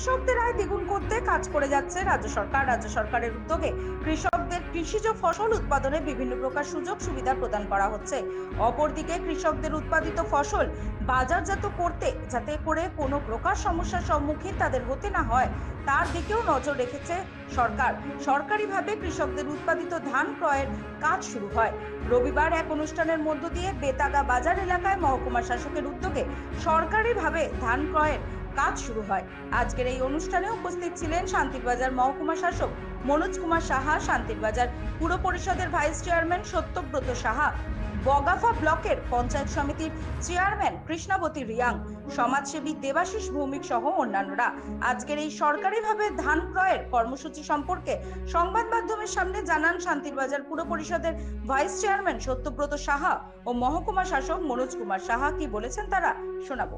কৃষকদের আয় দ্বিগুণ করতে কাজ করে যাচ্ছে রাজ্য সরকার। রাজ্য সরকারের উদ্যোগে কৃষকদের কৃষিজ ফসল উৎপাদনে বিভিন্ন প্রকার সুযোগ সুবিধা প্রদান করা হচ্ছে। অপরদিকে কৃষকদের উৎপাদিত ফসল বাজারজাত করতে, যাতে করে কোনো প্রকার সমস্যার সম্মুখীন তাদের হতে না হয়, তার দিকেও নজর রেখেছে সরকার। সরকারিভাবে কৃষকদের উৎপাদিত ধান ক্রয়ের কাজ শুরু হয়। রবিবার এক অনুষ্ঠানের মধ্য দিয়ে বেতাগা বাজার এলাকায় মহকুমা শাসকের উদ্যোগে সরকারিভাবে ধান ক্রয়ের কাজ শুরু হয়। আজকের এই অনুষ্ঠানে উপস্থিত ছিলেন শান্তিরবাজার মহকুমা শাসক মনোজ কুমার সাহা, শান্তিরবাজার পুর পরিষদের ভাইস চেয়ারম্যান সত্যব্রত সাহা, বগাফা ব্লকের পঞ্চায়েত সমিতির চেয়ারম্যান কৃষ্ণাবতী রিয়াং, সমাজসেবী দেবাশিস ভৌমিক সহ অন্যান্যরা। আজকের এই সরকারিভাবে ধান ক্রয়ের কর্মসূচি সম্পর্কে সংবাদ মাধ্যমের সামনে জানান শান্তিরবাজার পুর পরিষদের ভাইস চেয়ারম্যান সত্যব্রত সাহা ও মহকুমা শাসক মনোজ কুমার সাহা। কি বলেছেন তারা? শোনাবো।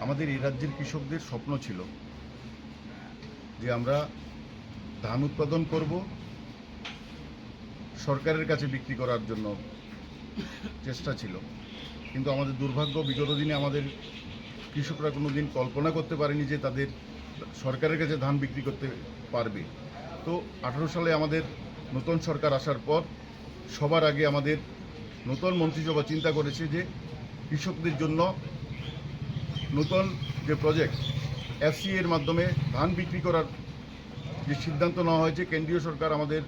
আমাদের এই রাজ্যের কৃষকদের স্বপ্ন ছিল যে আমরা ধান উৎপাদন করব, সরকারের কাছে বিক্রি করার জন্য চেষ্টা ছিল। কিন্তু আমাদের দুর্ভাগ্য, বিগত দিনে আমাদের কৃষকরা কোনো দিন কল্পনা করতে পারেনি যে তাদের সরকারের কাছে ধান বিক্রি করতে পারবে। তো আঠারো সালে আমাদের নতুন সরকার আসার পর সবার আগে আমাদের নতুন মন্ত্রিসভা চিন্তা করেছে যে কৃষকদের জন্য নতুন যে প্রজেক্ট এফসি এর মাধ্যমে ধান বিক্রি করার যে সিদ্ধান্ত নেওয়া হয়েছে, কেন্দ্রীয় সরকার আমাদের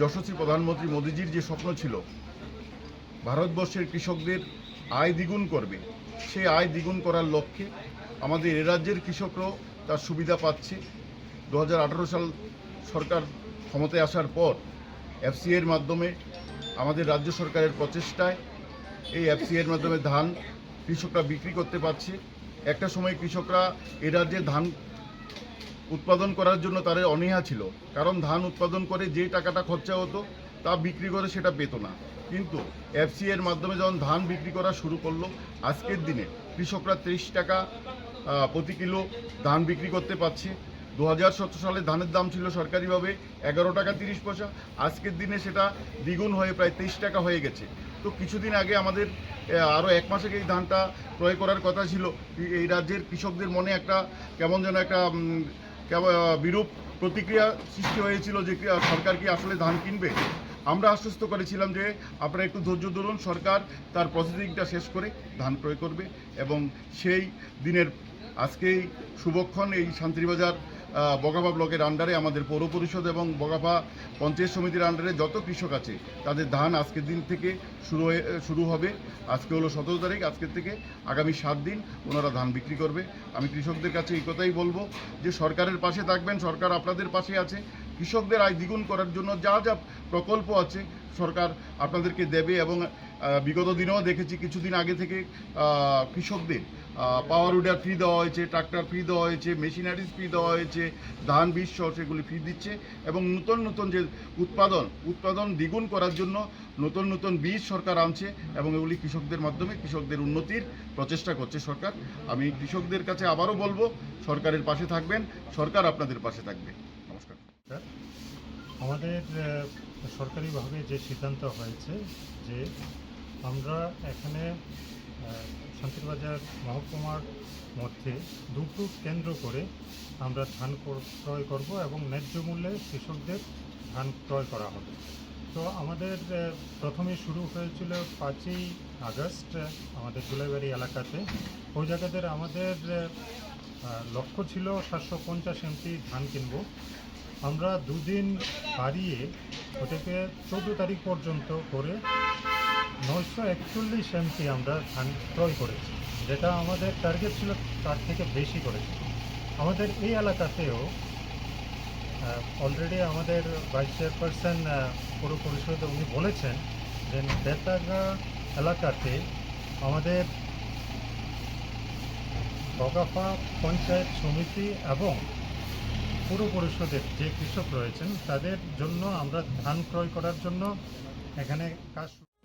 যশস্বী প্রধানমন্ত্রী মোদীজির যে স্বপ্ন ছিল, ভারতবর্ষের কৃষকদের আয় দ্বিগুণ করবে সেই আয় দ্বিগুণ করার লক্ষ্যে আমাদের এ রাজ্যের কৃষকরাও তার সুবিধা পাচ্ছে। দু হাজার আঠেরো সাল সরকার ক্ষমতায় আসার পর এফসি এর মাধ্যমে আমাদের রাজ্য সরকারের প্রচেষ্টায় এই এফসি এর মাধ্যমে ধান কৃষকরা বিক্রি করতে পারছে। একটা সময় কৃষকরা এ রাজ্যে ধান উৎপাদন করার জন্য তাদের অনীহা ছিল। কারণ ধান উৎপাদন করে যে টাকাটা খরচা হতো, তা বিক্রি করে সেটা পেত না। কিন্তু এফসি এর মাধ্যমে যখন ধান বিক্রি করা শুরু করল, আজকের দিনে কৃষকরা ত্রিশ টাকা প্রতি কিলো ধান বিক্রি করতে পারছে। দু হাজার সতেরো সালে ধানের দাম ছিল সরকারিভাবে এগারো টাকা তিরিশ পয়সা। আজকের দিনে সেটা দ্বিগুণ হয়ে প্রায় তেইশ টাকা হয়ে গেছে। তো কিছুদিন আগে আমাদের আরও এক মাস আগে এই ধানটা ক্রয় করার কথা ছিল। এই- রাজ্যের কৃষকদের মনে একটা কেমন যেন একটা বিরূপ প্রতিক্রিয়া সৃষ্টি হয়েছিল যে সরকার কি আসলে ধান কিনবে? আমরা আশ্বস্ত করেছিলাম যে আপনারা একটু ধৈর্য ধরুন, সরকার তার প্রসেসিংটা শেষ করে ধান ক্রয় করবে এবং সেই দিনের আজকেই শুভক্ষণ এই শান্তিবাজার বগাপা ব্লকের আন্ডারে আমাদের পৌর পরিষদ এবং বগাপা পঞ্চায়েত সমিতির আন্ডারে যত কৃষক আছে, তাদের ধান আজকের দিন থেকে শুরু হয়ে, শুরু হবে। আজকে হলো সতেরো তারিখ, আজকের থেকে আগামী সাত দিন ওনারা ধান বিক্রি করবে। আমি কৃষকদের কাছে এই কথাই বলব যে সরকারের পাশে থাকবেন, সরকার আপনাদের পাশে আছে। কৃষকদের আয় দ্বিগুণ করার জন্য যা যা প্রকল্প আছে, সরকার আপনাদেরকে দেবে এবং বিগত দিনেও দেখেছি, কিছুদিন আগে থেকে কৃষকদের পাওয়ার উডার ফ্রি দেওয়া হয়েছে ট্রাক্টর ফ্রি দেওয়া হয়েছে মেশিনারিজ ফ্রি দেওয়া হয়েছে, ধান, বীজ সহ সেগুলি ফ্রি দিচ্ছে এবং নতুন নতুন যে উৎপাদন উৎপাদন দ্বিগুণ করার জন্য নতুন নতুন বীজ সরকার আনছে এবং এগুলি কৃষকদের মাধ্যমে কৃষকদের উন্নতির প্রচেষ্টা করছে সরকার। আমি কৃষকদের কাছে আবারও বলব, সরকারের পাশে থাকবেন, সরকার আপনাদের পাশে থাকবে। নমস্কার। আমাদের সরকারিভাবে যে সিদ্ধান্ত হয়েছে যে আমরা এখানে শান্তিরবাজার মহকুমার মধ্যে দুটো কেন্দ্র করে আমরা ধান ক্রয় করব এবং ন্যায্য মূল্যে কৃষকদের ধান ক্রয় করা হবে। তো আমাদের প্রথমে শুরু হয়েছিল পাঁচই আগস্ট আমাদের জুলাইবাড়ি এলাকাতে। ওই জায়গাতে আমাদের লক্ষ্য ছিল সাতশো পঞ্চাশ এমপি ধান কিনব। আমরা দুদিন বাড়িয়ে ওটাকে চোদ্দ তারিখ পর্যন্ত করে নয়শো একচল্লিশ এমপি আমরা ধান ক্রয় করেছি। যেটা আমাদের টার্গেট ছিল তার থেকে বেশি করেছি। আমাদের এই এলাকাতেও অলরেডি আমাদের ভাইস চেয়ারপারসন পুরো পরিষদে উনি বলেছেন যে বেতাগা এলাকাতে আমাদের বগাফা পঞ্চায়েত সমিতি এবং পুর পরিষদের যে কৃষক রয়েছেন, তাদের জন্য আমরা ধান ক্রয় করার জন্য এখানে কাজ